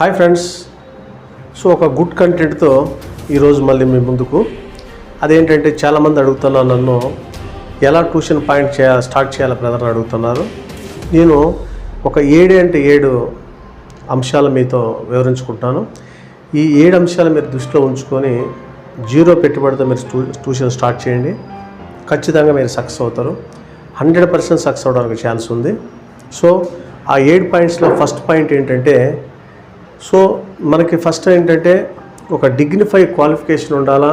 Hi friends so ఒక good కంటెంట్తో ఈరోజు మళ్ళీ మీ ముందుకు. అదేంటంటే చాలామంది అడుగుతున్నారు నన్ను ఎలా ట్యూషన్ పాయింట్ చేయాలి స్టార్ట్ చేయాలి బ్రదర్ అడుగుతున్నారు. నేను ఒక ఏడు అంటే ఏడు అంశాలు మీతో వివరించుకుంటాను. ఈ ఏడు అంశాలు మీరు దృష్టిలో ఉంచుకొని జీరో పెట్టుబడితో మీరు ట్యూషన్ స్టార్ట్ చేయండి. ఖచ్చితంగా మీరు సక్సెస్ అవుతారు. హండ్రెడ్ పర్సెంట్ సక్సెస్ అవడానికి ఛాన్స్ ఉంది. సో ఆ ఏడు పాయింట్స్లో ఫస్ట్ పాయింట్ ఏంటంటే సో మనకి ఫస్ట్ ఏంటంటే ఒక డిగ్నిఫై క్వాలిఫికేషన్ ఉండాలా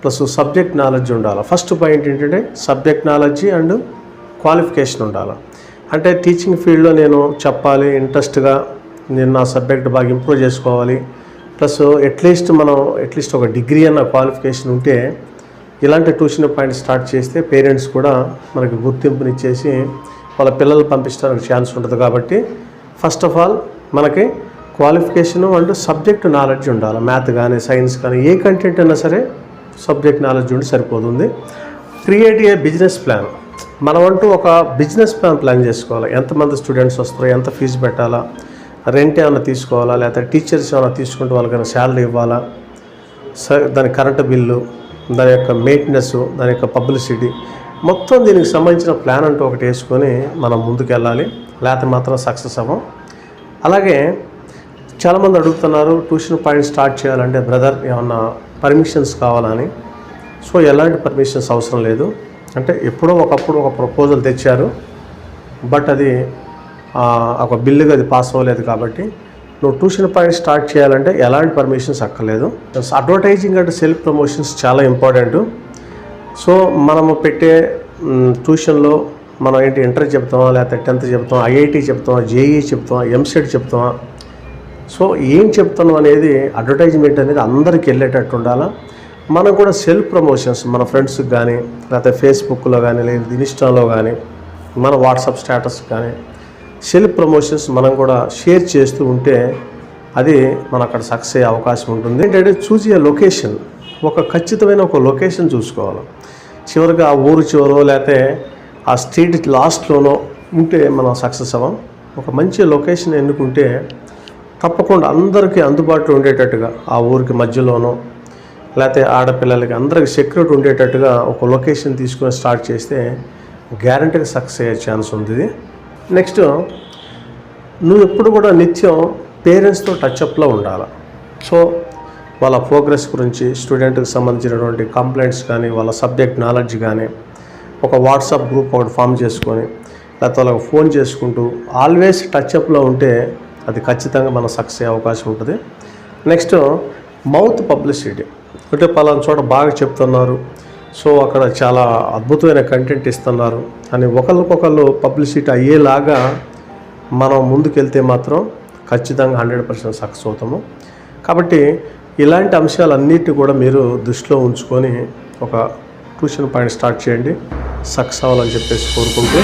ప్లస్ సబ్జెక్ట్ నాలెడ్జ్ ఉండాలా. ఫస్ట్ పాయింట్ ఏంటంటే సబ్జెక్ట్ నాలెడ్జ్ అండ్ క్వాలిఫికేషన్ ఉండాలా. అంటే టీచింగ్ ఫీల్డ్లో నేను చెప్పాలి ఇంట్రెస్ట్గా నేను నా సబ్జెక్ట్ బాగా ఇంప్రూవ్ చేసుకోవాలి ప్లస్ అట్లీస్ట్ మనం అట్లీస్ట్ ఒక డిగ్రీ అన్న క్వాలిఫికేషన్ ఉంటే ఇలాంటి ట్యూషన్ పాయింట్ స్టార్ట్ చేస్తే పేరెంట్స్ కూడా మనకి గుర్తింపునిచ్చేసి వాళ్ళ పిల్లలు పంపించడానికి ఛాన్స్ ఉంటుంది కాబట్టి ఫస్ట్ ఆఫ్ ఆల్ మనకి క్వాలిఫికేషను అండ్ సబ్జెక్ట్ నాలెడ్జ్ ఉండాలి. మ్యాథ్ కానీ సైన్స్ కానీ ఏ కంటెంట్ అయినా సరే సబ్జెక్ట్ నాలెడ్జ్ ఉండి సరిపోతుంది. క్రియేట్ ఏ బిజినెస్ ప్లాన్ మనం ఒక బిజినెస్ ప్లాన్ ప్లాన్ చేసుకోవాలి. ఎంతమంది స్టూడెంట్స్ వస్తారో ఎంత ఫీజు పెట్టాలా రెంట్ ఏమైనా తీసుకోవాలా లేకపోతే టీచర్స్ ఏమైనా తీసుకుంటే వాళ్ళకైనా శాలరీ ఇవ్వాలా స దాని కరెంటు బిల్లు దాని యొక్క మెయింటెనెన్స్ దాని యొక్క పబ్లిసిటీ మొత్తం దీనికి సంబంధించిన ప్లాన్ అంటూ ఒకటి వేసుకొని మనం ముందుకు వెళ్ళాలి లేకపోతే మాత్రం సక్సెస్ అవ్వం. అలాగే చాలామంది అడుగుతున్నారు ట్యూషన్ పాయింట్ స్టార్ట్ చేయాలంటే బ్రదర్ ఏమన్నా పర్మిషన్స్ కావాలని. సో ఎలాంటి పర్మిషన్స్ అవసరం లేదు. అంటే ఎప్పుడో ఒకప్పుడు ఒక ప్రపోజల్ తెచ్చారు. బట్ అది ఒక బిల్లుగా అది పాస్ అవ్వలేదు కాబట్టి నువ్వు ట్యూషన్ పాయింట్ స్టార్ట్ చేయాలంటే ఎలాంటి పర్మిషన్స్ అక్కర్లేదు. అడ్వర్టైజింగ్ అండ్ సెల్ఫ్ ప్రమోషన్స్ చాలా ఇంపార్టెంట్ సో మనము పెట్టే ట్యూషన్లో మనం ఏంటి ఇంటర్ చెప్తామా లేకపోతే టెన్త్ చెప్తామా ఐఐటి చెప్తామా జేఈ చెప్తామా ఎంసెట్ చెప్తామా సో ఏం చెప్తున్నాం అనేది అడ్వర్టైజ్మెంట్ అనేది అందరికి వెళ్ళేటట్టు ఉండాలా? మనం కూడా సెల్ఫ్ ప్రమోషన్స్ మన ఫ్రెండ్స్కి కానీ లేకపోతే ఫేస్బుక్లో కానీ లేదా ఇన్స్టాలో కానీ మన వాట్సాప్ స్టేటస్ కానీ సెల్ఫ్ ప్రమోషన్స్ మనం కూడా షేర్ చేస్తూ ఉంటే అది మన అక్కడ సక్సెస్ అయ్యే అవకాశం ఉంటుంది. ఏంటంటే చూసి ఆ లొకేషన్ ఒక ఖచ్చితమైన ఒక లొకేషన్ చూసుకోవాలి. చివరిగా ఆ ఊరు చివరో లేకపోతే ఆ స్ట్రీట్ లాస్ట్లోనో ఉంటే మనం సక్సెస్ అవ్వం. ఒక మంచి లొకేషన్ ఎన్నుకుంటే తప్పకుండా అందరికీ అందుబాటులో ఉండేటట్టుగా ఆ ఊరికి మధ్యలోనో లేకపోతే ఆడపిల్లలకి అందరికి సెక్యూరిటీ ఉండేటట్టుగా ఒక లొకేషన్ తీసుకొని స్టార్ట్ చేస్తే గ్యారంటీగా సక్సెస్ అయ్యే ఛాన్స్ ఉంది నెక్స్ట్ నువ్వు ఎప్పుడు కూడా నిత్యం పేరెంట్స్తో టచ్అప్లో ఉండాలి? సో వాళ్ళ ప్రోగ్రెస్ గురించి స్టూడెంట్కి సంబంధించినటువంటి కంప్లైంట్స్ కానీ వాళ్ళ సబ్జెక్ట్ నాలెడ్జ్ కానీ ఒక వాట్సాప్ గ్రూప్ ఒకటి ఫామ్ చేసుకొని లేకపోతే వాళ్ళకి ఫోన్ చేసుకుంటూ ఆల్వేస్ టచ్అప్లో ఉంటే అది ఖచ్చితంగా మనం సక్సెస్ అయ్యే అవకాశం ఉంటుంది. నెక్స్ట్ మౌత్ పబ్లిసిటీ అంటే పలానా చోట బాగా చెప్తున్నారు. సో అక్కడ చాలా అద్భుతమైన కంటెంట్ ఇస్తున్నారు అని ఒకరికొకళ్ళు పబ్లిసిటీ అయ్యేలాగా మనం ముందుకెళ్తే మాత్రం ఖచ్చితంగా హండ్రెడ్ పర్సెంట్ సక్సెస్ అవుతాము. కాబట్టి ఇలాంటి అంశాలన్నిటిని కూడా మీరు దృష్టిలో ఉంచుకొని ఒక ట్యూషన్ పాయింట్ స్టార్ట్ చేయండి. సక్సెస్ అవ్వాలని చెప్పేసి కోరుకుంటూ